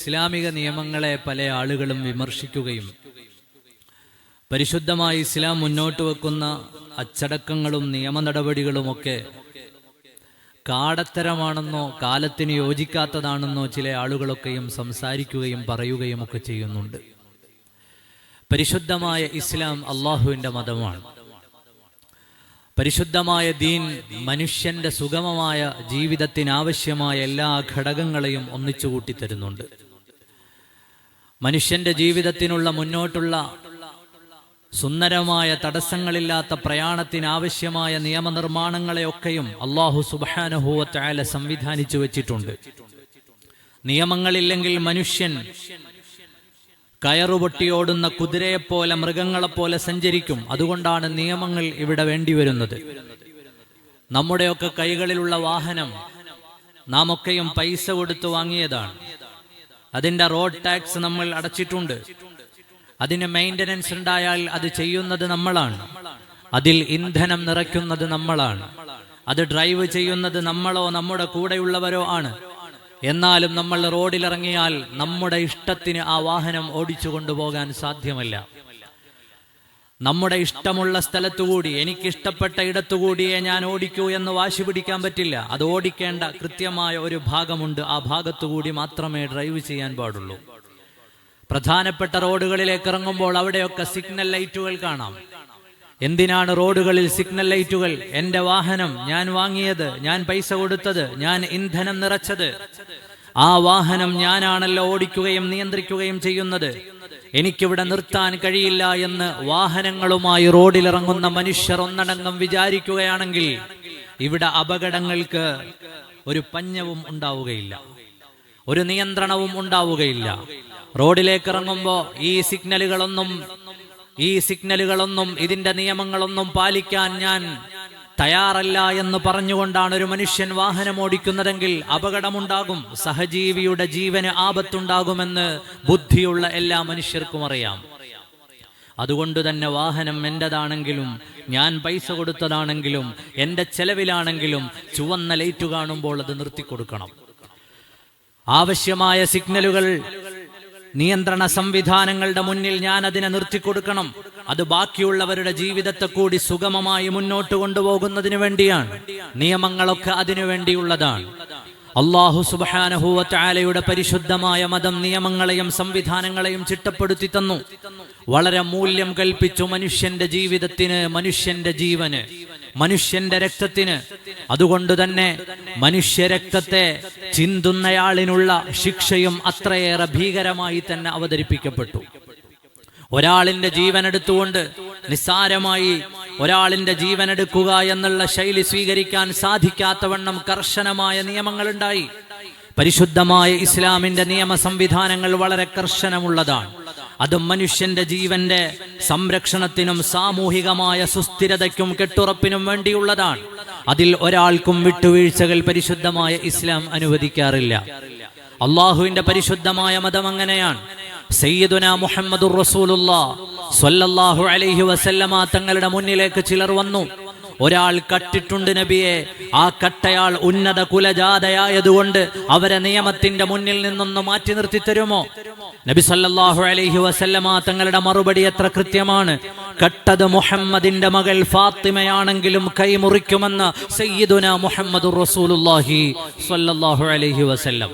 ഇസ്ലാമിക നിയമങ്ങളെ പല ആളുകളും വിമർശിക്കുകയും പരിശുദ്ധമായി ഇസ്ലാം മുന്നോട്ട് വെക്കുന്ന അച്ചടക്കങ്ങളും നിയമ നടപടികളുമൊക്കെ കാടത്തരമാണെന്നോ കാലത്തിന് യോജിക്കാത്തതാണെന്നോ ചില ആളുകളൊക്കെയും സംസാരിക്കുകയും പറയുകയും ഒക്കെ ചെയ്യുന്നുണ്ട്. പരിശുദ്ധമായ ഇസ്ലാം അള്ളാഹുവിന്റെ മതമാണ്. പരിശുദ്ധമായ ദീൻ മനുഷ്യന്റെ സുഗമമായ ജീവിതത്തിനാവശ്യമായ എല്ലാ ഘടകങ്ങളെയും ഒന്നിച്ചു കൂട്ടിത്തരുന്നുണ്ട് മനുഷ്യന്റെ ജീവിതത്തിനുള്ള മുന്നോട്ടുള്ള സുന്ദരമായ തടസ്സങ്ങളില്ലാത്ത പ്രയാണത്തിനാവശ്യമായ നിയമനിർമ്മാണങ്ങളെയൊക്കെയും അള്ളാഹു സുബാനുഭൂവത്തായ സംവിധാനിച്ചു വെച്ചിട്ടുണ്ട്. നിയമങ്ങളില്ലെങ്കിൽ മനുഷ്യൻ കയറുപൊട്ടിയോടുന്ന കുതിരയെപ്പോലെ മൃഗങ്ങളെപ്പോലെ സഞ്ചരിക്കും. അതുകൊണ്ടാണ് നിയമങ്ങൾ ഇവിടെ വേണ്ടിവരുന്നത്. നമ്മുടെയൊക്കെ കൈകളിലുള്ള വാഹനം നാം ഒക്കെയും പൈസ കൊടുത്തു വാങ്ങിയതാണ്. അതിന്റെ റോഡ് ടാക്സ് നമ്മൾ അടച്ചിട്ടുണ്ട്. അതിന് മെയിന്റനൻസ് ഉണ്ടായാൽ അത് ചെയ്യുന്നത് നമ്മളാണ്. അതിൽ ഇന്ധനം നിറയ്ക്കുന്നത് നമ്മളാണ്. അത് ഡ്രൈവ് ചെയ്യുന്നത് നമ്മളോ നമ്മുടെ കൂടെയുള്ളവരോ ആണ്. എന്നാലും നമ്മൾ റോഡിലിറങ്ങിയാൽ നമ്മുടെ ഇഷ്ടത്തിന് ആ വാഹനം ഓടിച്ചു കൊണ്ടുപോകാൻ സാധ്യമല്ല. നമ്മുടെ ഇഷ്ടമുള്ള സ്ഥലത്തുകൂടി എനിക്കിഷ്ടപ്പെട്ട ഇടത്തുകൂടിയേ ഞാൻ ഓടിക്കൂ എന്ന് വാശി പിടിക്കാൻ പറ്റില്ല. അത് ഓടിക്കേണ്ട കൃത്യമായ ഒരു ഭാഗമുണ്ട്. ആ ഭാഗത്തുകൂടി മാത്രമേ ഡ്രൈവ് ചെയ്യാൻ പാടുള്ളൂ. പ്രധാനപ്പെട്ട റോഡുകളിലേക്ക് ഇറങ്ങുമ്പോൾ അവിടെയൊക്കെ സിഗ്നൽ ലൈറ്റുകൾ കാണാം. എന്തിനാണ് റോഡുകളിൽ സിഗ്നൽ ലൈറ്റുകൾ? എന്റെ വാഹനം ഞാൻ വാങ്ങിയത് ഞാൻ പൈസ കൊടുത്തത് ഞാൻ ഇന്ധനം നിറച്ചത്. ആ വാഹനം ഞാനാണല്ലോ ഓടിക്കുകയും നിയന്ത്രിക്കുകയും ചെയ്യുന്നത്. എനിക്കിവിടെ നിർത്താൻ കഴിയില്ല എന്ന് വാഹനങ്ങളുമായി റോഡിലിറങ്ങുന്ന മനുഷ്യർ ഒന്നടങ്കം വിചാരിക്കുകയാണെങ്കിൽ ഇവിടെ അപകടങ്ങൾക്ക് ഒരു പഞ്ഞവും ഉണ്ടാവുകയില്ല. ഒരു നിയന്ത്രണവും ഉണ്ടാവുകയില്ല. റോഡിലേക്ക് ഇറങ്ങുമ്പോൾ ഈ സിഗ്നലുകളൊന്നും ഈ സിഗ്നലുകളൊന്നും ഇതിന്റെ നിയമങ്ങളൊന്നും പാലിക്കാൻ ഞാൻ തയ്യാറല്ല എന്ന് പറഞ്ഞുകൊണ്ടാണ് ഒരു മനുഷ്യൻ വാഹനം ഓടിക്കുന്നതെങ്കിൽ അപകടമുണ്ടാകും. സഹജീവിയുടെ ജീവന് ആപത്തുണ്ടാകുമെന്ന് ബുദ്ധിയുള്ള എല്ലാ മനുഷ്യർക്കും അറിയാം. അതുകൊണ്ട് തന്നെ വാഹനം എന്റെതാണെങ്കിലും ഞാൻ പൈസ കൊടുത്തതാണെങ്കിലും എന്റെ ചെലവിലാണെങ്കിലും ചുവന്ന ലൈറ്റ് കാണുമ്പോൾ അത് നിർത്തിക്കൊടുക്കണം. ആവശ്യമായ സിഗ്നലുകൾ നിയന്ത്രണ സംവിധാനങ്ങളുടെ മുന്നിൽ ഞാൻ അതിനെ നിർത്തിക്കൊടുക്കണം. അത് ബാക്കിയുള്ളവരുടെ ജീവിതത്തെ കൂടി സുഗമമായി മുന്നോട്ട് കൊണ്ടുപോകുന്നതിന് വേണ്ടിയാണ്. നിയമങ്ങളൊക്കെ അതിനു വേണ്ടിയുള്ളതാണ്. അള്ളാഹു സുബാനഹുവറ്റാലയുടെ പരിശുദ്ധമായ മതം നിയമങ്ങളെയും സംവിധാനങ്ങളെയും ചിട്ടപ്പെടുത്തി തന്നു. വളരെ മൂല്യം കൽപ്പിച്ചു മനുഷ്യന്റെ ജീവിതത്തിന് മനുഷ്യന്റെ ജീവന് മനുഷ്യന്റെ രക്തത്തിന്. അതുകൊണ്ട് തന്നെ മനുഷ്യരക്തത്തെ ചിന്തുന്നയാളിനുള്ള ശിക്ഷയും അത്രയേറെ ഭീകരമായി തന്നെ അവതരിപ്പിക്കപ്പെട്ടു. ഒരാളിന്റെ ജീവൻ എടുത്തുകൊണ്ട് നിസ്സാരമായി ഒരാളിന്റെ ജീവൻ എടുക്കുക എന്നുള്ള ശൈലി സ്വീകരിക്കാൻ സാധിക്കാത്തവണ്ണം കർശനമായ നിയമങ്ങളുണ്ടായി. പരിശുദ്ധമായ ഇസ്ലാമിന്റെ നിയമ സംവിധാനങ്ങൾ വളരെ കർശനമുള്ളതാണ്. അത് മനുഷ്യന്റെ ജീവന്റെ സംരക്ഷണത്തിനും സാമൂഹികമായ സുസ്ഥിരതയ്ക്കും കെട്ടുറപ്പിനും വേണ്ടിയുള്ളതാണ്. അതിൽ ഒരാൾക്കും വിട്ടുവീഴ്ചകൾ പരിശുദ്ധമായ ഇസ്ലാം അനുവദിക്കാറില്ല. അള്ളാഹുവിന്റെ പരിശുദ്ധമായ മതം അങ്ങനെയാണ്. സയ്യിദുന മുഹമ്മദുർ റസൂലുള്ളാ സ്വല്ലല്ലാഹു അലൈഹി വസല്ലമ തങ്ങളുടെ മുന്നിലേക്ക് ചിലർ വന്നു. ഒരാൾ കട്ടിട്ടുണ്ട് നബിയെ. ആ കട്ടയാൾ ഉന്നത കുലജാതയായതുകൊണ്ട് അവരെ നിയമത്തിന്റെ മുന്നിൽ നിന്നൊന്ന് മാറ്റി നിർത്തി തരുമോ? നബി സല്ലല്ലാഹു അലൈഹി വസല്ലമ തങ്ങളുടെ മറുപടി എത്ര കൃത്യമാണ്? കട്ടത് മുഹമ്മദിന്റെ മകൾ ഫാത്തിമയാണെങ്കിലും കൈമുറിക്കുമെന്ന് സയ്യിദുന മുഹമ്മദുർ റസൂലുള്ളാഹി സ്വല്ലല്ലാഹു അലൈഹി വസല്ലം.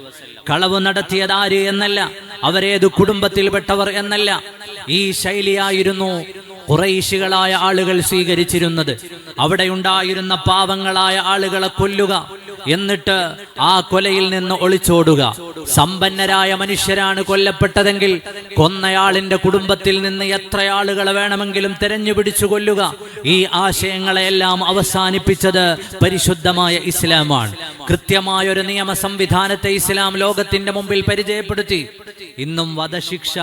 കളവ് നടത്തിയതാര് എന്നല്ല. അവരേത് കുടുംബത്തിൽപ്പെട്ടവർ എന്നല്ല. ഈ ശൈലിയായിരുന്നു കുറൈശികളായ ആളുകൾ സ്വീകരിച്ചിരുന്നത്. അവിടെ ഉണ്ടായിരുന്ന പാവങ്ങളായ ആളുകളെ കൊല്ലുക എന്നിട്ട് ആ കൊലയിൽ നിന്ന് ഒളിച്ചോടുക. സമ്പന്നരായ മനുഷ്യരാണ് കൊല്ലപ്പെട്ടതെങ്കിൽ കൊന്നയാളിന്റെ കുടുംബത്തിൽ നിന്ന് എത്ര ആളുകളെ വേണമെങ്കിലും തെരഞ്ഞു പിടിച്ചു കൊല്ലുക. ഈ ആശയങ്ങളെല്ലാം അവസാനിപ്പിച്ചത് പരിശുദ്ധമായ ഇസ്ലാമാണ്. കൃത്യമായ ഒരു നിയമ സംവിധാനത്തെ ഇസ്ലാം ലോകത്തിന്റെ മുമ്പിൽ പരിചയപ്പെടുത്തി. ഇന്നും വധശിക്ഷ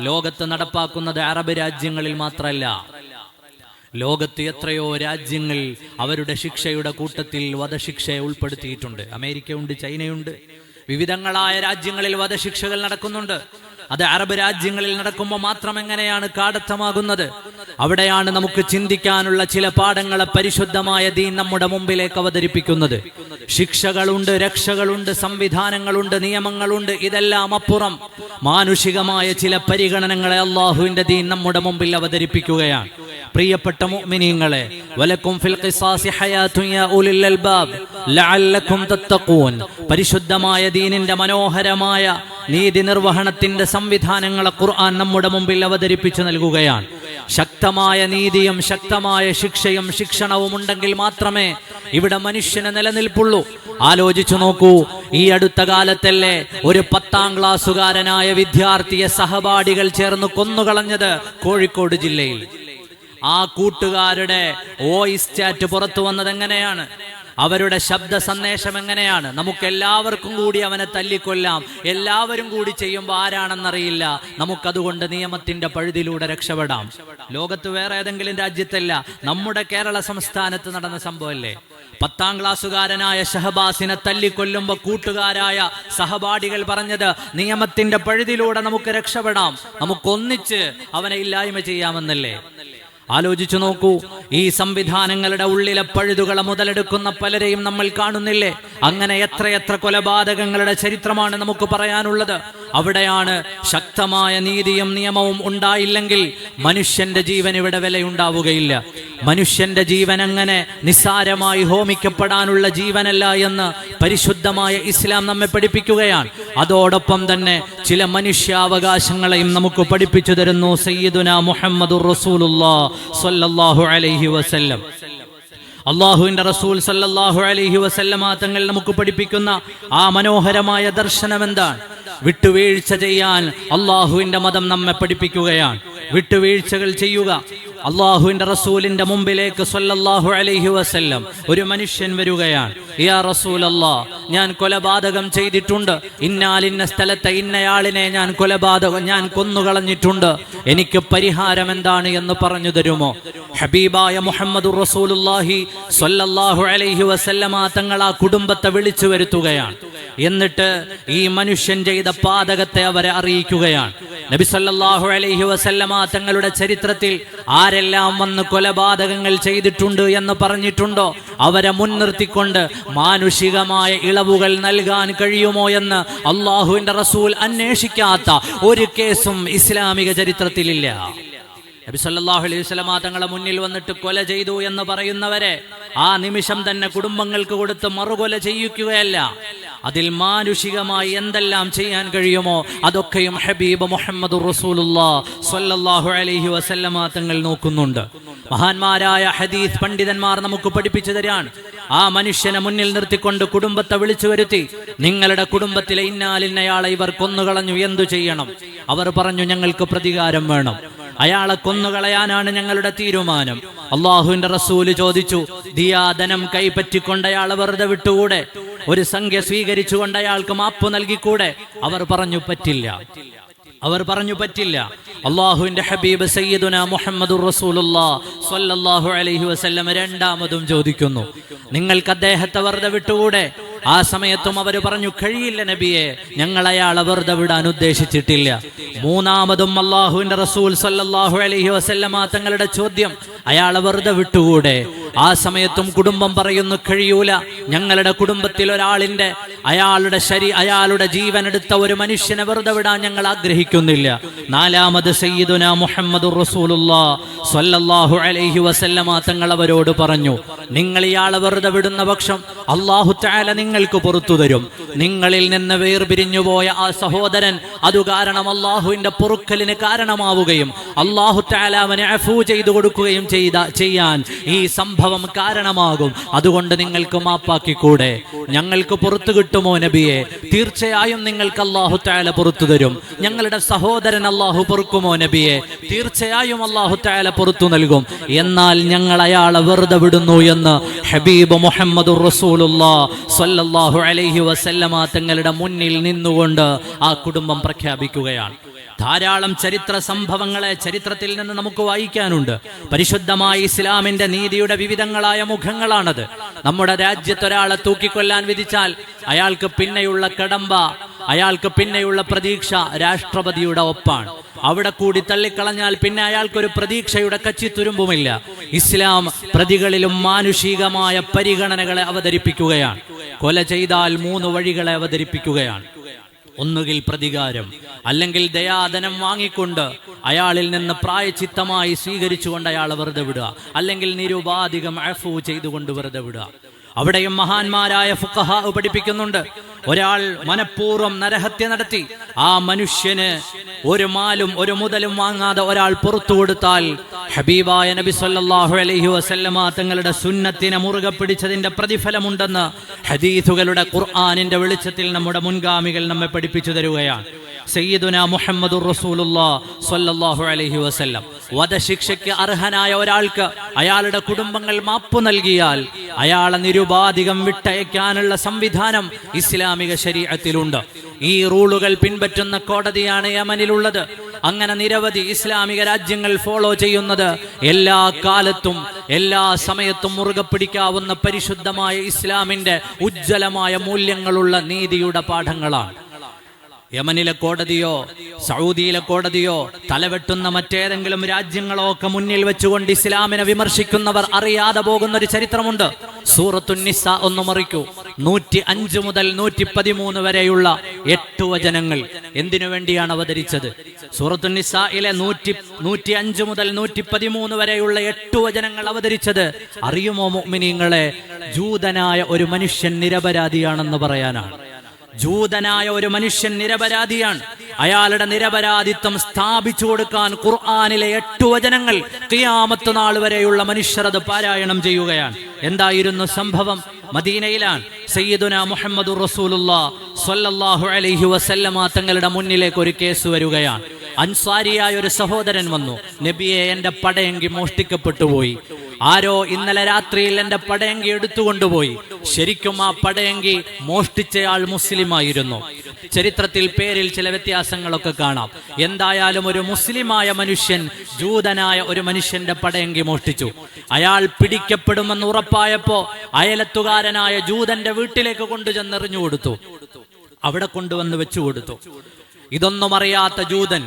ലോകത്ത് നടപ്പാക്കുന്നത് അറബ് രാജ്യങ്ങളിൽ മാത്രമല്ല ലോകത്ത് എത്രയോ രാജ്യങ്ങൾ അവരുടെ ശിക്ഷയുടെ കൂട്ടത്തിൽ വധശിക്ഷയെ ഉൾപ്പെടുത്തിയിട്ടുണ്ട്. അമേരിക്കയുണ്ട് ചൈനയുണ്ട്. വിവിധങ്ങളായ രാജ്യങ്ങളിൽ വധശിക്ഷകൾ നടക്കുന്നുണ്ട്. അത് അറബ് രാജ്യങ്ങളിൽ നടക്കുമ്പോൾ മാത്രം എങ്ങനെയാണ് കാടത്തമാകുന്നത്? അവിടെയാണ് നമുക്ക് ചിന്തിക്കാനുള്ള ചില പാഠങ്ങളെ പരിശുദ്ധമായ ദീൻ നമ്മുടെ മുമ്പിലേക്ക് അവതരിപ്പിക്കുന്നത്. ശിക്ഷകളുണ്ട് രക്ഷകളുണ്ട് സംവിധാനങ്ങളുണ്ട് നിയമങ്ങളുണ്ട് ഇതെല്ലാം അപ്പുറം. മാനുഷികമായ ചില പരിഗണനകളെ അള്ളാഹുവിന്റെ ദീൻ നമ്മുടെ മുമ്പിൽ അവതരിപ്പിക്കുകയാണ്. പ്രിയപ്പെട്ട മുഅ്മിനീങ്ങളെ വലക്കും ഫിൽ ഖിസാസി ഹയാതുൻ യാ ഉലിൽ അൽബാബ് ലഅല്ലക്കും തത്തഖൂൻ. പരിശുദ്ധമായ ദീനിന്റെ മനോഹരമായ നീതി നിർവഹണത്തിന്റെ സംവിധാനങ്ങളെ ഖുർആൻ നമ്മുടെ മുമ്പിൽ അവതരിപ്പിച്ചു നൽകുകയാണ്. ശക്തമായ നീതിയും ശക്തമായ ശിക്ഷയും ശിക്ഷണവും ഉണ്ടെങ്കിൽ മാത്രമേ ഇവിടെ മനുഷ്യനെ നിലനിൽപ്പുള്ളൂ. ആലോചിച്ചു നോക്കൂ ഈ അടുത്ത കാലത്തല്ലേ ഒരു പത്താം ക്ലാസ്സുകാരനായ വിദ്യാർത്ഥിയെ സഹപാഠികൾ ചേർന്ന് കൊന്നുകളഞ്ഞത് കോഴിക്കോട് ജില്ലയിൽ. ആ കൂട്ടുകാരുടെ വോയിസ് ചാറ്റ് പുറത്തു വന്നത് എങ്ങനെയാണ്? അവരുടെ ശബ്ദ സന്ദേശം എങ്ങനെയാണ്? നമുക്ക് എല്ലാവർക്കും കൂടി അവനെ തല്ലിക്കൊല്ലാം. എല്ലാവരും കൂടി ചെയ്യുമ്പോൾ ആരാണെന്നറിയില്ല. നമുക്കതുകൊണ്ട് നിയമത്തിന്റെ പഴുതിലൂടെ രക്ഷപ്പെടാം. ലോകത്ത് വേറെ ഏതെങ്കിലും രാജ്യത്തല്ല. നമ്മുടെ കേരള സംസ്ഥാനത്ത് നടന്ന സംഭവമല്ലേ പത്താം ക്ലാസ്സുകാരനായ ഷഹബാസിനെ തല്ലിക്കൊല്ലുമ്പോൾ കൂട്ടുകാരായ സഹപാഠികൾ പറഞ്ഞത് നിയമത്തിന്റെ പഴുതിലൂടെ നമുക്ക് രക്ഷപ്പെടാം. നമുക്കൊന്നിച്ച് അവനെ ഇല്ലായ്മ ചെയ്യാമെന്നല്ലേ? ആലോചിച്ചു നോക്കൂ ഈ സംവിധാനങ്ങളുടെ ഉള്ളിലെ പഴുതുകളെ മുതലെടുക്കുന്ന പലരെയും നമ്മൾ കാണുന്നില്ലേ? അങ്ങനെ എത്രയെത്ര കൊലപാതകങ്ങളുടെ ചരിത്രമാണ് നമുക്ക് പറയാനുള്ളത്. അവിടെയാണ് ശക്തമായ നീതിയും നിയമവും ഉണ്ടായില്ലെങ്കിൽ മനുഷ്യന്റെ ജീവൻ ഇവിടെ വിലയുണ്ടാവുകയില്ല. മനുഷ്യന്റെ ജീവൻ അങ്ങനെ നിസ്സാരമായി ഹോമിക്കപ്പെടാനുള്ള ജീവനല്ല എന്ന് പരിശുദ്ധമായ ഇസ്ലാം നമ്മെ പഠിപ്പിക്കുകയാണ്. അതോടൊപ്പം തന്നെ ചില മനുഷ്യാവകാശങ്ങളെയും നമുക്ക് പഠിപ്പിച്ചു തരുന്നു സയ്യിദുന മുഹമ്മദ് അലൈഹി വസല്ലം. അള്ളാഹുവിന്റെ റസൂൽ സല്ലാഹു അലൈഹി വസല്ലമ തങ്ങൾ നമുക്ക് പഠിപ്പിക്കുന്ന ആ മനോഹരമായ ദർശനം എന്താണ്? വിട്ടുവീഴ്ച ചെയ്യാൻ അള്ളാഹുവിന്റെ മതം നമ്മെ പഠിപ്പിക്കുകയാണ്. വിട്ടുവീഴ്ചകൾ ചെയ്യുക. അള്ളാഹുവിന്റെ റസൂലിന്റെ മുമ്പിലേക്ക് സല്ലല്ലാഹു അലൈഹി വസല്ലം ഒരു മനുഷ്യൻ വരികയാണ്. യാ റസൂൽ ഞാൻ കൊലപാതകം ചെയ്തിട്ടുണ്ട്. ഇന്നാലിന്ന സ്ഥലത്തെ ഇന്നയാളിനെ ഞാൻ കൊലപാതകം ഞാൻ കൊന്നുകളഞ്ഞിട്ടുണ്ട്. എനിക്ക് പരിഹാരം എന്താണ് എന്ന് പറഞ്ഞു തരുമോ? ഹബീബായ മുഹമ്മദ് റസൂലുല്ലാഹി സ്വല്ലല്ലാഹു അലൈഹി വസല്ലമ തങ്ങൾ ആ കുടുംബത്തെ വിളിച്ചു വരുത്തുകയാണ്. എന്നിട്ട് ഈ മനുഷ്യൻ ചെയ്ത പാതകത്തെ അവരെ അറിയിക്കുകയാണ്. നബി സല്ലല്ലാഹു അലൈഹി വസല്ലമ തങ്ങളുടെ ചരിത്രത്തിൽ ആരെല്ലാം വന്ന് കൊലപാതകങ്ങൾ ചെയ്തിട്ടുണ്ട് എന്ന് പറഞ്ഞിട്ടുണ്ടോ? അവരെ മുൻനിർത്തിക്കൊണ്ട് മാനുഷികമായ ഇളവുകൾ നൽകാൻ കഴിയുമോ എന്ന് അള്ളാഹുവിന്റെ റസൂൽ അന്വേഷിക്കാത്ത ഒരു കേസും ഇസ്ലാമിക ചരിത്രത്തിലില്ല. നബി സല്ലല്ലാഹു അലൈഹി വസല്ലമ തങ്ങളെ മുന്നിൽ വന്നിട്ട് കൊല ചെയ്തു എന്ന് പറയുന്നവരെ ആ നിമിഷം തന്നെ കുടുംബങ്ങൾക്ക് കൊടുത്ത് മറുകൊല ചെയ്യിക്കുകയല്ല. അതിൽ മാനുഷികമായി എന്തെല്ലാം ചെയ്യാൻ കഴിയുമോ അതൊക്കെയും ഹബീബ് മുഹമ്മദ് റസൂലുള്ളാ സ്വല്ലല്ലാഹു അലൈഹി വസല്ലമ തങ്ങൾ നോക്കുന്നുണ്ട്. മഹാന്മാരായ ഹദീസ് പണ്ഡിതന്മാർ നമുക്ക് പഠിപ്പിച്ചു തരാണ് ആ മനുഷ്യനെ മുന്നിൽ നിർത്തിക്കൊണ്ട് കുടുംബത്തെ വിളിച്ചു വരുത്തി. നിങ്ങളുടെ കുടുംബത്തിലെ ഇന്നാലിന്നയാളെ ഇവർ കൊന്നുകളഞ്ഞു. എന്തു ചെയ്യണം? അവർ പറഞ്ഞു ഞങ്ങൾക്ക് പ്രതികാരം വേണം. അയാളെ കൊന്നുകളയാനാണ് ഞങ്ങളുടെ തീരുമാനം. അള്ളാഹുവിന്റെ റസൂൽ ചോദിച്ചു ദിയാദനം കൈപ്പറ്റിക്കൊണ്ട് അയാളെ വെറുതെ വിട്ടുകൂടെ? ഒരു സംഖ്യ സ്വീകരിച്ചുകൊണ്ട് അയാൾക്ക് മാപ്പ് നൽകിക്കൂടെ? അവർ പറഞ്ഞു പറ്റില്ല. അവർ പറഞ്ഞു പറ്റില്ല. അള്ളാഹുവിന്റെ ഹബീബ് സയ്യിദുന മുഹമ്മദ് റസൂലുള്ളാ സ്വല്ലല്ലാഹു അലൈഹി വസല്ലം രണ്ടാമതും ചോദിക്കുന്നു നിങ്ങൾക്ക് അദ്ദേഹത്തെ വെറുതെ വിട്ടുകൂടെ? ആ സമയത്തും അവർ പറഞ്ഞു കഴിയില്ല നബിയെ ഞങ്ങൾ അയാളെ വെറുതെ വിടാൻ ഉദ്ദേശിച്ചിട്ടില്ല. മൂന്നാമതും അള്ളാഹുവിന്റെ റസൂൽ സല്ലല്ലാഹു അലൈഹി വസല്ലമ തങ്ങളുടെ ചോദ്യം അയാളെ വെറുതെ വിട്ടുകൂടെ? ആ സമയത്തും കുടുംബം പറയുന്നു കഴിയൂല. ഞങ്ങളുടെ കുടുംബത്തിൽ ഒരാളിന്റെ അയാളുടെ ശരി അയാളുടെ ജീവൻ എടുത്ത ഒരു മനുഷ്യനെ വെറുതെ വിടാൻ ഞങ്ങൾ ആഗ്രഹിക്കുന്നില്ല. നാലാമത് സയ്യിദുന മുഹമ്മദ് അലൈഹി വസല്ലമ തങ്ങൾ അവരോട് പറഞ്ഞു നിങ്ങൾ ഇയാളെ വെറുതെ വിടുന്ന പക്ഷം അള്ളാഹു തആല നിങ്ങൾക്ക് പുറത്തു തരും. നിങ്ങളിൽ നിന്ന് വേർപിരിഞ്ഞു പോയ ആ സഹോദരൻ അതു കാരണം അള്ളാഹുവിന്റെ പൊറുക്കലിന് കാരണമാവുകയും അള്ളാഹു തആല അവനെ അഫൂ ചെയ്തു കൊടുക്കുകയും ചെയ്ത ചെയ്യാൻ ഈ സംഭവം കാരണമാകും. അതുകൊണ്ട് നിങ്ങൾക്ക് മാപ്പാക്കി കൂടെ ഞങ്ങൾക്ക് പുറത്തു കിട്ടുമോ നബിയെ? തീർച്ചയായും നിങ്ങൾക്ക് അള്ളാഹു തആല പുറത്തു തരും. ഞങ്ങളുടെ സഹോദരൻ അള്ളാഹു പൊറുക്കുമോ നബിയെ? തീർച്ചയായും അള്ളാഹു തആല പുറത്തു നൽകും. എന്നാൽ ഞങ്ങൾ അയാളെ വെറുതെ വിടുന്നു എന്ന് ഹബീബ് മുഹമ്മദ് റസൂലുള്ളാ സ്വല്ലല്ലാഹു അലൈഹി വസല്ലമ തങ്ങളുടെ മുന്നിൽ നിന്നുകൊണ്ട് ആ കുടുംബം പ്രഖ്യാപിക്കുകയാണ്. ധാരാളം ചരിത്ര സംഭവങ്ങളെ ചരിത്രത്തിൽ നിന്ന് നമുക്ക് വായിക്കാനുണ്ട്. പരിശുദ്ധമായ ഇസ്ലാമിന്റെ നീതിയുടെ വിവിധങ്ങളായ മുഖങ്ങളാണത്. നമ്മുടെ രാജ്യത്ത് ഒരാളെ തൂക്കിക്കൊല്ലാൻ വിധിച്ചാൽ അയാൾക്ക് പിന്നെയുള്ള കടമ്പ അയാൾക്ക് പിന്നെയുള്ള പ്രതീക്ഷ രാഷ്ട്രപതിയുടെ ഒപ്പാണ്. അവിടെ കൂടി തള്ളിക്കളഞ്ഞാൽ പിന്നെ അയാൾക്കൊരു പ്രതീക്ഷയുടെ കച്ചിത്തുരുമ്പുമില്ല ഇസ്ലാം പ്രതികളിലും മാനുഷികമായ പരിഗണനകളെ അവതരിപ്പിക്കുകയാണ്. കൊല ചെയ്താൽ മൂന്ന് വഴികളെ അവതരിപ്പിക്കുകയാണ്. ഒന്നുകിൽ പ്രതികാരം അല്ലെങ്കിൽ ദയാധനം വാങ്ങിക്കൊണ്ട് അയാളിൽ നിന്ന് പ്രായച്ചിത്തമായി സ്വീകരിച്ചുകൊണ്ട് അയാൾ വെറുതെ വിടുക. അല്ലെങ്കിൽ നിരുപാധികം അഫു ചെയ്തുകൊണ്ട് വെറുതെ വിടുക. അവിടെയും മഹാന്മാരായ ഫുഖഹ പഠിപ്പിക്കുന്നുണ്ട്. ഒരാൾ മനഃപൂർവം നരഹത്യ നടത്തി. ആ മനുഷ്യന് ഒരു മാലും ഒരു മുതലും വാങ്ങാതെ ഒരാൾ പുറത്തു കൊടുത്താൽ ഹബീബായ നബി സല്ലാഹു അലൈഹി വസല്ലമ തങ്ങളുടെ സുന്നത്തിനെ മുറുകെ പിടിച്ചതിന്റെ പ്രതിഫലമുണ്ടെന്ന് ഹദീസുകളുടെ ഖുർആാനിന്റെ വെളിച്ചത്തിൽ നമ്മുടെ മുൻഗാമികൾ നമ്മെ പഠിപ്പിച്ചു തരുകയാണ്. സയ്യിദുന മുഹമ്മദുർ റസൂലുള്ള സ്വല്ലല്ലാഹു അലൈഹി വസല്ലം. വധശിക്ഷയ്ക്ക് അർഹനായ ഒരാൾക്ക് അയാളുടെ കുടുംബങ്ങൾ മാപ്പ് നൽകിയാൽ അയാളെ നിരുപാധികം വിട്ടയക്കാനുള്ള സംവിധാനം ഇസ്ലാമിക ശരീരത്തിലുണ്ട്. ഈ റൂളുകൾ പിൻപറ്റുന്ന കോടതിയാണ് യമനിലുള്ളത്. അങ്ങനെ നിരവധി ഇസ്ലാമിക രാജ്യങ്ങൾ ഫോളോ ചെയ്യുന്നത് എല്ലാ കാലത്തും എല്ലാ സമയത്തും മുറുകെ പിടിക്കാവുന്ന പരിശുദ്ധമായ ഇസ്ലാമിന്റെ ഉജ്ജ്വലമായ മൂല്യങ്ങളുള്ള നീതിയുടെ പാഠങ്ങളാണ്. യമനിലെ കോടതിയോ സൗദിയിലെ കോടതിയോ തലവെട്ടുന്ന മറ്റേതെങ്കിലും രാജ്യങ്ങളോ ഒക്കെ മുന്നിൽ വെച്ചുകൊണ്ട് ഇസ്ലാമിനെ വിമർശിക്കുന്നവർ അറിയാതെ പോകുന്ന ഒരു ചരിത്രമുണ്ട് സൂറത്തുന്നിസ ഒന്ന് മറിക്കൂ. നൂറ്റി അഞ്ച് മുതൽ നൂറ്റി പതിമൂന്ന് വരെയുള്ള എട്ട് വചനങ്ങൾ എന്തിനു വേണ്ടിയാണ് അവതരിച്ചത്? സൂറത്തുന്നിസയിലെ നൂറ്റി നൂറ്റി അഞ്ച് മുതൽ നൂറ്റി പതിമൂന്ന് വരെയുള്ള എട്ട് വചനങ്ങൾ അവതരിച്ചത് അറിയുമോ മുഅ്മിനീങ്ങളെ? ജൂതനായ ഒരു മനുഷ്യൻ നിരപരാധിയാണെന്ന് പറയാനാണ്. ജൂതനായ ഒരു മനുഷ്യൻ നിരപരാധിയാണ്. അയാളുടെ നിരപരാധിത്വം സ്ഥാപിച്ചു കൊടുക്കാൻ ഖുർആാനിലെ എട്ട് വചനങ്ങൾ കിയാമത്ത് നാൾ വരെയുള്ള മനുഷ്യർ അത് പാരായണം ചെയ്യുകയാണ്. എന്തായിരുന്നു സംഭവം? മദീനയിലാണ് സയ്യിദുന മുഹമ്മദ് റസൂലുല്ലാ സ്വല്ലല്ലാഹു അലൈഹി വസല്ലമ തങ്ങളുടെ മുന്നിലേക്ക് ഒരു കേസ് വരികയാണ്. അൻസാരിയായ ഒരു സഹോദരൻ വന്നു. നബിയെ എന്റെ പടയെങ്കി മോഷ്ടിക്കപ്പെട്ടു പോയി ആരോ ഇന്നലെ രാത്രിയിൽ എന്റെ പടയങ്കി എടുത്തുകൊണ്ടുപോയി. ശരിക്കും ആ പടയങ്കി മോഷ്ടിച്ചയാൾ മുസ്ലിമായിരുന്നു. ചരിത്രത്തിൽ പേരിൽ ചില വ്യത്യാസങ്ങളൊക്കെ കാണാം. എന്തായാലും ഒരു മുസ്ലിമായ മനുഷ്യൻ ജൂതനായ ഒരു മനുഷ്യന്റെ പടയങ്കി മോഷ്ടിച്ചു. അയാൾ പിടിക്കപ്പെടുമെന്ന് ഉറപ്പായപ്പോ അയലത്തുകാരനായ ജൂതന്റെ വീട്ടിലേക്ക് കൊണ്ടുചെന്നെറിഞ്ഞു കൊടുത്തു. അവിടെ കൊണ്ടുവന്ന് വെച്ചു കൊടുത്തു. ഇതൊന്നും അറിയാത്ത ജൂതൻ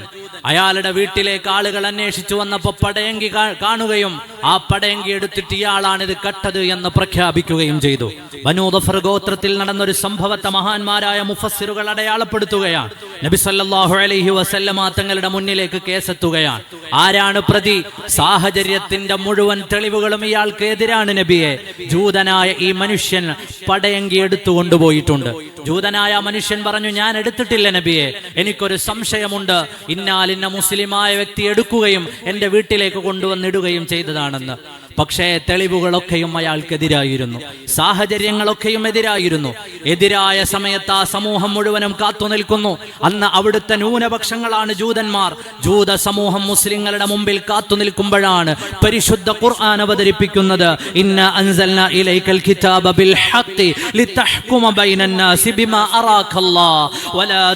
അയാളുടെ വീട്ടിലേക്ക് ആളുകൾ അന്വേഷിച്ചു വന്നപ്പോ പടയങ്കി കാണുകയും ആ പടയങ്കി എടുത്തിട്ട് ഇയാളാണ് ഇത് കട്ടത് എന്ന് പ്രഖ്യാപിക്കുകയും ചെയ്തു. ബനൂദഫർ ഗോത്രത്തിൽ നടന്നൊരു സംഭവത്തെ മഹാന്മാരായ മുഫസ്സിറുകൾ അടയാളപ്പെടുത്തുകയാണ് നബി സല്ലല്ലാഹു അലൈഹി വസല്ലമ തങ്ങളുടെ മുന്നിലേക്ക് കേസെത്തുകയാണ്. ആരാണ് പ്രതി? സാഹചര്യത്തിന്റെ മുഴുവൻ തെളിവുകളും ഇയാൾക്ക് എതിരാണ് നബിയെ. ജൂതനായ ഈ മനുഷ്യൻ പടയങ്കി എടുത്തു കൊണ്ടുപോയിട്ടുണ്ട് ജൂതനായ മനുഷ്യൻ പറഞ്ഞു ഞാൻ എടുത്തിട്ടില്ല നബിയെ എനിക്കൊരു സംശയമുണ്ട്. ഇന്നാലിന്ന മുസ്ലിമായ വ്യക്തി എടുക്കുകയും എന്റെ വീട്ടിലേക്ക് കൊണ്ടുവന്നിടുകയും ചെയ്തതാണെന്ന്. പക്ഷേ തെളിവുകളൊക്കെയും അയാൾക്കെതിരായിരുന്നു. സാഹചര്യങ്ങളൊക്കെയും എതിരായിരുന്നു. എതിരായ സമയത്ത് ആ സമൂഹം മുഴുവനും കാത്തു നിൽക്കുന്നു. അന്ന് അവിടുത്തെ ന്യൂനപക്ഷങ്ങളാണ് ജൂതന്മാർ. ജൂത സമൂഹം മുസ്ലിങ്ങളുടെ മുമ്പിൽ കാത്തു നിൽക്കുമ്പോഴാണ് പരിശുദ്ധ ഖുർആൻ അവതരിപ്പിക്കുന്നത്. ഇന്ന ഇലൈക്കൽ ഹഖി ലിതഹ്കുമ ബൈനന്നാസി ബിമാ വലാ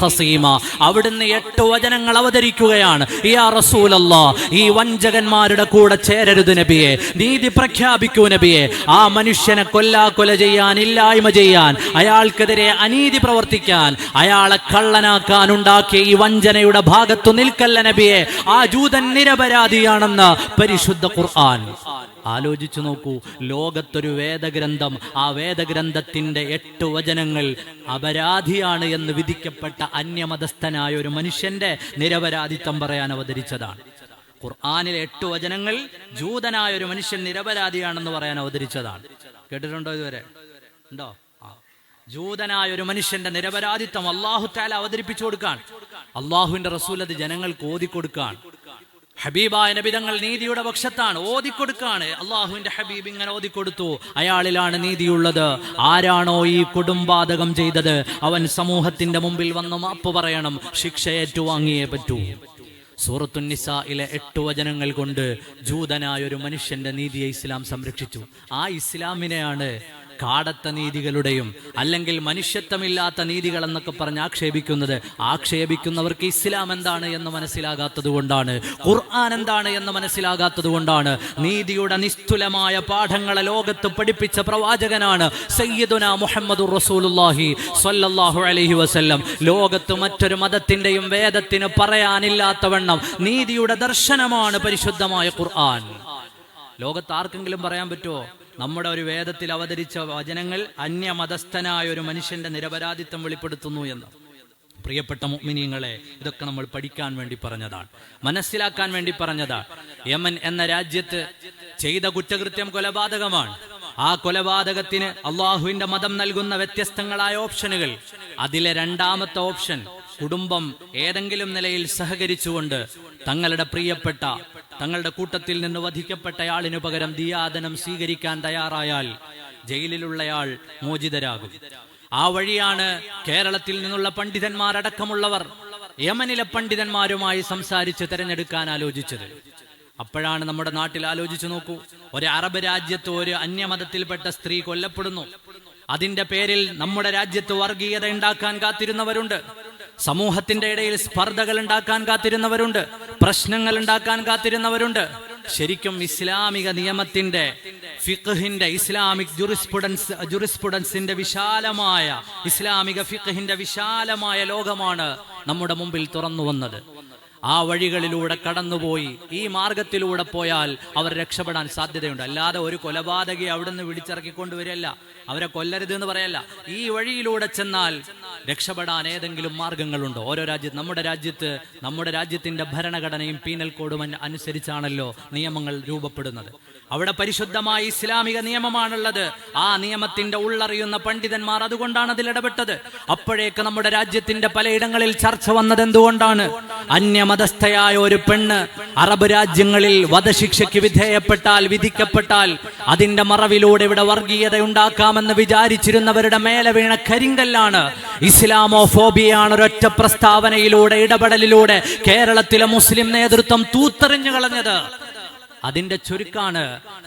ഖസീമ. അവിടുന്ന് എട്ട് വചനങ്ങൾ അവതരിക്കുകയാണ്. റസൂലല്ലാ ഈ വഞ്ചകന്മാരുടെ കൂടെ ചേരരുത് നബിയെ. നീതി പ്രഖ്യാപിക്കൂ നബിയെ. ആ മനുഷ്യനെ കൊല്ലാ കൊല ചെയ്യാൻ ഇല്ലായ്മ ചെയ്യാൻ അയാൾക്കെതിരെ അനീതി പ്രവർത്തിക്കാൻ അയാളെ കള്ളനാക്കാൻ ഉണ്ടാക്കിയ ഈ വഞ്ചനയുടെ ഭാഗത്തു നിൽക്കല്ല നബിയെ. ആ ജൂതൻ നിരപരാധിയാണെന്ന് പരിശുദ്ധ ഖുർആൻ. ആലോചിച്ചു നോക്കൂ ലോകത്തൊരു വേദഗ്രന്ഥം ആ വേദഗ്രന്ഥത്തിന്റെ എട്ട് വചനങ്ങൾ അപരാധിയാണ് എന്ന് വിധിക്കപ്പെട്ട അന്യമതസ്ഥനായ ഒരു മനുഷ്യന്റെ നിരപരാധിത്വം പറയാൻ അവതരിച്ചതാണ്. ഖുർആാനിലെ എട്ട് വചനങ്ങൾ ജൂതനായ ഒരു മനുഷ്യൻ നിരപരാധിയാണെന്ന് പറയാൻ അവതരിച്ചതാണ്. കേട്ടിട്ടുണ്ടോ ഇതുവരെ? ഉണ്ടോ? ജൂതനായ ഒരു മനുഷ്യന്റെ നിരപരാധിത്വം അള്ളാഹു താല അവതരിപ്പിച്ചു കൊടുക്കാൻ. അള്ളാഹുവിന്റെ റസൂൽ അത് ജനങ്ങൾക്ക് ഓതിക്കൊടുക്കാൻ. ഹബീബായ നബിതങ്ങൾ നീതിയുടെ പക്ഷത്താണ് ഓതിക്കൊടുക്കാണ്. അള്ളാഹുവിന്റെ ഹബീബ് ഇങ്ങനെ ഓതിക്കൊടുത്തു. അയാളിലാണ് നീതിയുള്ളത്. ആരാണോ ഈ കുടുംബാതകം ചെയ്തത്? അവൻ സമൂഹത്തിന്റെ മുമ്പിൽ വന്ന് മാപ്പ് പറയണം. ശിക്ഷ ഏറ്റുവാങ്ങിയേ പറ്റൂ. സൂറത്തുന്നിസയിലെ എട്ട് വചനങ്ങൾ കൊണ്ട് ജൂതനായ ഒരു മനുഷ്യന്റെ നീതിയെ ഇസ്ലാം സംരക്ഷിച്ചു. ആ ഇസ്ലാമിനെയാണ് കാടത്ത നീതികളുടെയും അല്ലെങ്കിൽ മനുഷ്യത്വമില്ലാത്ത നീതികൾ എന്നൊക്കെ പറഞ്ഞ് ആക്ഷേപിക്കുന്നത് ആക്ഷേപിക്കുന്നവർക്ക് ഇസ്ലാം എന്താണ് എന്ന് മനസ്സിലാകാത്തത് കൊണ്ടാണ് ഖുർആൻ എന്താണ് എന്ന് മനസ്സിലാകാത്തത് കൊണ്ടാണ് നീതിയുടെ നിസ്തുലമായ പാഠങ്ങളെ ലോകത്ത് പഠിപ്പിച്ച പ്രവാചകനാണ് സയ്യിദുന മുഹമ്മദ് റസൂലുള്ളാഹി സ്വല്ലല്ലാഹു അലൈഹി വസല്ലം. ലോകത്ത് മറ്റൊരു മതത്തിന്റെയും വേദത്തിന് പറയാനില്ലാത്തവണ്ണം നീതിയുടെ ദർശനമാണ് പരിശുദ്ധമായ ഖുർആൻ. ലോകത്ത് ആർക്കെങ്കിലും പറയാൻ പറ്റുമോ നമ്മുടെ ഒരു വേദത്തിൽ അവതരിച്ച വചനങ്ങൾ അന്യമതസ്ഥനായ ഒരു മനുഷ്യന്റെ നിരപരാധിത്വം വെളിപ്പെടുത്തുന്നു എന്ന്. പ്രിയപ്പെട്ട മുഗ്മിനിയങ്ങളെ ഇതൊക്കെ നമ്മൾ പഠിക്കാൻ വേണ്ടി പറഞ്ഞതാണ് മനസ്സിലാക്കാൻ വേണ്ടി പറഞ്ഞതാണ്. യമൻ എന്ന രാജ്യത്ത് ചെയ്ത കുറ്റകൃത്യം കൊലപാതകമാണ്. ആ കൊലപാതകത്തിന് അള്ളാഹുവിന്റെ മതം നൽകുന്ന വ്യത്യസ്തങ്ങളായ ഓപ്ഷനുകൾ. അതിലെ രണ്ടാമത്തെ ഓപ്ഷൻ കുടുംബം ഏതെങ്കിലും നിലയിൽ സഹകരിച്ചുകൊണ്ട് തങ്ങളുടെ പ്രിയപ്പെട്ട തങ്ങളുടെ കൂട്ടത്തിൽ നിന്ന് വധിക്കപ്പെട്ടയാളിനു പകരം ദിയാദനം സ്വീകരിക്കാൻ തയ്യാറായാൽ ജയിലിലുള്ളയാൾ മോചിതരാകും. ആ വഴിയാണ് കേരളത്തിൽ നിന്നുള്ള പണ്ഡിതന്മാരടക്കമുള്ളവർ യമനിലെ പണ്ഡിതന്മാരുമായി സംസാരിച്ച് തെരഞ്ഞെടുക്കാൻ ആലോചിച്ചത്. അപ്പോഴാണ് നമ്മുടെ നാട്ടിൽ ആലോചിച്ചു നോക്കൂ ഒരു അറബ് രാജ്യത്ത് ഒരു അന്യമതത്തിൽപ്പെട്ട സ്ത്രീ കൊല്ലപ്പെടുന്നു. അതിന്റെ പേരിൽ നമ്മുടെ രാജ്യത്ത് വർഗീയത ഉണ്ടാക്കാൻ കാത്തിരുന്നവരുണ്ട്. സമൂഹത്തിന്റെ ഇടയിൽ സ്പർദ്ധകൾ ഉണ്ടാക്കാൻ കാത്തിരുന്നവരുണ്ട് പ്രശ്നങ്ങൾ ഉണ്ടാക്കാൻ കാത്തിരുന്നവരുണ്ട്. ശരിക്കും ഇസ്ലാമിക നിയമത്തിന്റെ ഫിഖഹിന്റെ ഇസ്ലാമിക് ജുറിസ്പുഡൻസ് ജുറിസ്പുഡൻസിന്റെ വിശാലമായ ഇസ്ലാമിക ഫിഖഹിന്റെ വിശാലമായ ലോകമാണ് നമ്മുടെ മുമ്പിൽ തുറന്നു വന്നത്. ആ വഴികളിലൂടെ കടന്നുപോയി ഈ മാർഗത്തിലൂടെ പോയാൽ അവർ രക്ഷപ്പെടാൻ സാധ്യതയുണ്ട്. അല്ലാതെ ഒരു കൊലപാതകി അവിടുന്ന് വിളിച്ചിറക്കിക്കൊണ്ടുവരില്ല അവരെ കൊല്ലരുത് എന്ന് പറയല്ല. ഈ വഴിയിലൂടെ ചെന്നാൽ രക്ഷപ്പെടാൻ ഏതെങ്കിലും മാർഗങ്ങളുണ്ടോ? ഓരോ രാജ്യത്ത് നമ്മുടെ രാജ്യത്ത് നമ്മുടെ രാജ്യത്തിന്റെ ഭരണഘടനയും പീനൽ കോഡും അനുസരിച്ചാണല്ലോ നിയമങ്ങൾ രൂപപ്പെടുന്നത്. അവിടെ പരിശുദ്ധമായ ഇസ്ലാമിക നിയമമാണുള്ളത്. ആ നിയമത്തിന്റെ ഉള്ളറിയുന്ന പണ്ഡിതന്മാർ അതുകൊണ്ടാണ് അതിൽ ഇടപെട്ടത്. അപ്പോഴേക്ക് നമ്മുടെ രാജ്യത്തിന്റെ പലയിടങ്ങളിൽ ചർച്ച വന്നത് എന്തുകൊണ്ടാണ് അന്യമതസ്ഥയായ ഒരു പെണ്ണ് അറബ് രാജ്യങ്ങളിൽ വധശിക്ഷയ്ക്ക് വിധേയപ്പെട്ടാൽ വിധിക്കപ്പെട്ടാൽ അതിന്റെ മറവിലൂടെ ഇവിടെ വർഗീയത ഉണ്ടാക്കാമെന്ന് വിചാരിച്ചിരുന്നവരുടെ മേലെ വീണ കരിങ്കല്ലാണ്. ഇസ്ലാമോ ഫോബിയാണ് ഒരൊറ്റ പ്രസ്താവനയിലൂടെ ഇടപെടലിലൂടെ കേരളത്തിലെ മുസ്ലിം നേതൃത്വം തൂത്തെറിഞ്ഞു കളഞ്ഞത്. അതിന്റെ ചുരുക്കാണ്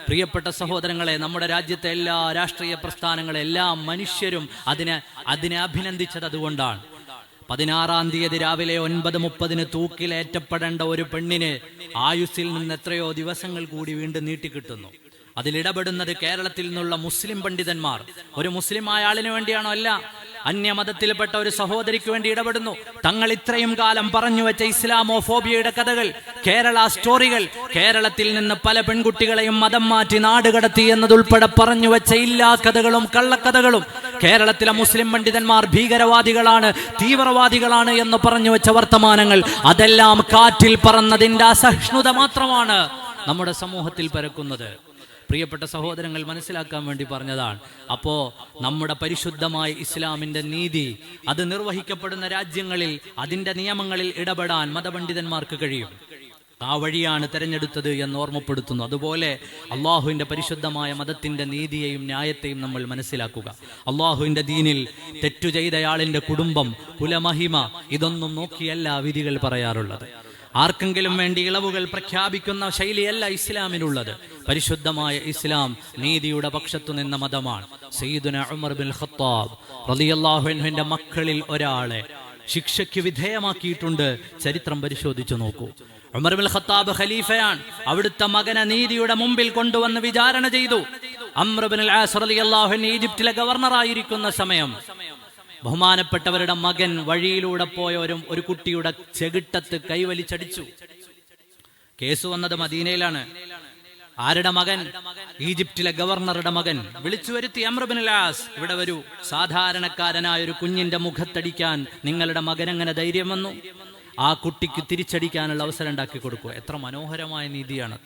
പ്രിയപ്പെട്ട സഹോദരങ്ങളെ നമ്മുടെ രാജ്യത്തെ എല്ലാ രാഷ്ട്രീയ പ്രസ്ഥാനങ്ങളെ എല്ലാ മനുഷ്യരും അതിനെ അതിനെ അഭിനന്ദിച്ചത് അതുകൊണ്ടാണ്. പതിനാറാം തീയതി രാവിലെ ഒൻപത് മുപ്പതിന് തൂക്കിലേറ്റപ്പെടേണ്ട ഒരു പെണ്ണിന് ആയുസ്സിൽ നിന്ന് എത്രയോ ദിവസങ്ങൾ കൂടി വീണ്ടും നീട്ടിക്കിട്ടുന്നു അതിലിടപെടുന്നത് കേരളത്തിൽ നിന്നുള്ള മുസ്ലിം പണ്ഡിതന്മാർ. ഒരു മുസ്ലിം ആയാളിനു വേണ്ടിയാണോ അല്ല? അന്യമതത്തിൽപ്പെട്ട ഒരു സഹോദരിക്ക് വേണ്ടി ഇടപെടുന്നു. തങ്ങൾ ഇത്രയും കാലം പറഞ്ഞു വെച്ച ഇസ്ലാമോഫോബിയയുടെ കഥകൾ കേരള സ്റ്റോറികൾ കേരളത്തിൽ നിന്ന് പല പെൺകുട്ടികളെയും മതം മാറ്റി നാടുകടത്തി എന്നതുൾപ്പെടെ പറഞ്ഞു വെച്ച എല്ലാ കഥകളും കള്ളക്കഥകളും കേരളത്തിലെ മുസ്ലിം പണ്ഡിതന്മാർ ഭീകരവാദികളാണ് തീവ്രവാദികളാണ് എന്ന് പറഞ്ഞു വെച്ച വർത്തമാനങ്ങൾ അതെല്ലാം കാറ്റിൽ പറന്നതിന്റെ അസഹിഷ്ണുത മാത്രമാണ് നമ്മുടെ സമൂഹത്തിൽ പരക്കുന്നത്. പ്രിയപ്പെട്ട സഹോദരങ്ങൾ മനസ്സിലാക്കാൻ വേണ്ടി പറഞ്ഞതാണ്. അപ്പോ നമ്മുടെ പരിശുദ്ധമായ ഇസ്ലാമിന്റെ നീതി അത് നിർവഹിക്കപ്പെടുന്ന രാജ്യങ്ങളിൽ അതിന്റെ നിയമങ്ങളിൽ ഇടപെടാൻ മതപണ്ഡിതന്മാർക്ക് കഴിയും. ആ വഴിയാണ് തെരഞ്ഞെടുത്തത് എന്ന് ഓർമ്മപ്പെടുത്തുന്നു. അതുപോലെ അള്ളാഹുവിന്റെ പരിശുദ്ധമായ മതത്തിന്റെ നീതിയെയും ന്യായത്തെയും നമ്മൾ മനസ്സിലാക്കുക. അള്ളാഹുവിന്റെ ദീനിൽ തെറ്റു ചെയ്തയാളിന്റെ കുടുംബം കുലമഹിമ ഇതൊന്നും നോക്കിയല്ല വിധികൾ പറയാറുള്ളത്. ആർക്കെങ്കിലും വേണ്ടി ഇളവുകൾ പ്രഖ്യാപിക്കുന്ന ശൈലിയല്ല ഇസ്ലാമിനുള്ളത്. പരിശുദ്ധമായ ഇസ്ലാം നീതിയുടെ പക്ഷത്തു നിന്ന മതമാണ്. സയ്യിദുന ഉമർ ബിൻ ഖത്താബ് റളിയല്ലാഹു അൻഹുവിന്റെ മക്കളിൽ ഒരാളെ ശിക്ഷയ്ക്ക് വിധേയമാക്കിയിട്ടുണ്ട്. ചരിത്രം പരിശോധിച്ചു നോക്കൂ. ഉമർ ബിൻ ഖത്താബ് ഖലീഫയാണ്. അവിടുത്തെ മകനെ നീതിയുടെ മുമ്പിൽ കൊണ്ടുവന്ന് വിചാരണ ചെയ്തു. അമ്രബിൻ അൻഹു ഈജിപ്തിലെ ഗവർണറായിരിക്കുന്ന സമയം ബഹുമാനപ്പെട്ടവരുടെ മകൻ വഴിയിലൂടെ പോയ ഒരു ഒരു കുട്ടിയുടെ ചെകിട്ടത്ത് കൈവലിച്ചടിച്ചു. കേസ് വന്നത് മദീനയിലാണ്. ആരുടെ മകൻ? ഈജിപ്തിലെ ഗവർണറുടെ മകൻ. വിളിച്ചു വരുത്തി അമ്രബിൻലാസ് ഇവിടെ വരൂ. സാധാരണക്കാരനായ ഒരു കുഞ്ഞിന്റെ മുഖത്തടിക്കാൻ നിങ്ങളുടെ മകൻ എങ്ങനെ ധൈര്യം വന്നു? ആ കുട്ടിക്ക് തിരിച്ചടിക്കാനുള്ള അവസരം ഉണ്ടാക്കി കൊടുക്കുക. എത്ര മനോഹരമായ നീതിയാണ്.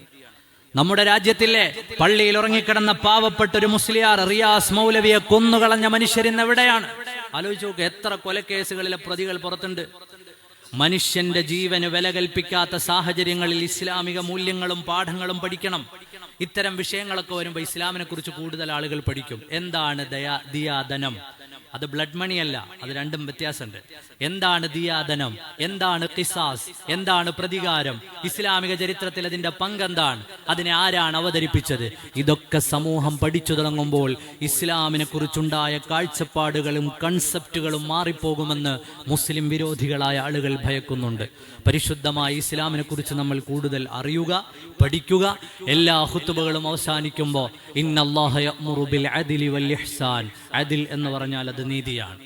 നമ്മുടെ രാജ്യത്തിലെ പള്ളിയിൽ ഉറങ്ങിക്കിടന്ന പാവപ്പെട്ട ഒരു മുസ്ലിയാർ റിയാസ് മൗലവിയെ കൊന്നുകളഞ്ഞ മനുഷ്യരിന്ന് എവിടെയാണ്? ആലോചിച്ച് നോക്ക് എത്ര കൊലക്കേസുകളിലെ പ്രതികൾ പുറത്തുണ്ട്. മനുഷ്യന്റെ ജീവന് വില കൽപ്പിക്കാത്ത സാഹചര്യങ്ങളിൽ ഇസ്ലാമിക മൂല്യങ്ങളും പാഠങ്ങളും പഠിക്കണം. ഇത്തരം വിഷയങ്ങളൊക്കെ വരുമ്പോൾ ഇസ്ലാമിനെ കുറിച്ച് കൂടുതൽ ആളുകൾ പഠിക്കും. എന്താണ് ദയാ ദിയാദനം? അത് ബ്ലഡ് മണി അല്ല അത് രണ്ടും വ്യത്യാസമുണ്ട്. എന്താണ് ദിയാദനം? എന്താണ് കിസാസ് എന്താണ് പ്രതികാരം? ഇസ്ലാമിക ചരിത്രത്തിൽ അതിന്റെ പങ്കെന്താണ്? അതിനെ ആരാണ് അവതരിപ്പിച്ചത്? ഇതൊക്കെ സമൂഹം പഠിച്ചു തുടങ്ങുമ്പോൾ ഇസ്ലാമിനെ കുറിച്ചുണ്ടായ കാഴ്ചപ്പാടുകളും കൺസെപ്റ്റുകളും മാറിപ്പോകുമെന്ന് മുസ്ലിം വിരോധികളായ ആളുകൾ ഭയക്കുന്നുണ്ട്. പരിശുദ്ധമായ ഇസ്ലാമിനെ കുറിച്ച് നമ്മൾ കൂടുതൽ അറിയുക പഠിക്കുക എല്ലാ ഹുത്തുബകളും അവസാനിക്കുമ്പോൾ ഇഹ്സാൻ അദിൽ എന്ന് പറഞ്ഞാൽ അത് നീതിയാണ്.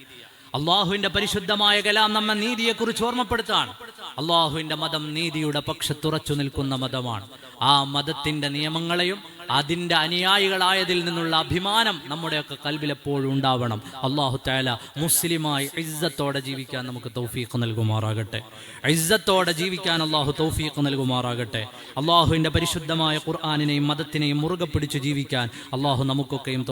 അള്ളാഹുവിന്റെ പരിശുദ്ധമായ കലാം നമ്മെ നീതിയെക്കുറിച്ച് ഓർമ്മപ്പെടുത്താണ്. അള്ളാഹുവിന്റെ മതം നീതിയുടെ പക്ഷത്തുറച്ചു നിൽക്കുന്ന മതമാണ്. ആ മതത്തിന്റെ നിയമങ്ങളെയും അതിന്റെ അനുയായികളായതിൽ നിന്നുള്ള അഭിമാനം നമ്മുടെയൊക്കെ കൽവിലെപ്പോഴും ഉണ്ടാവണം. അള്ളാഹു താല മുസ്ലിമായി ഇസ്സത്തോടെ ജീവിക്കാൻ നമുക്ക് തൗഫീഖ് നൽകുമാറാകട്ടെ. ഇസ്സത്തോടെ ജീവിക്കാൻ അള്ളാഹു തൗഫീഖ് നൽകുമാറാകട്ടെ. അള്ളാഹുവിന്റെ പരിശുദ്ധമായ ഖുർആാനിനെയും മതത്തിനെയും മുറുകെ പിടിച്ചു ജീവിക്കാൻ അള്ളാഹു നമുക്കൊക്കെയും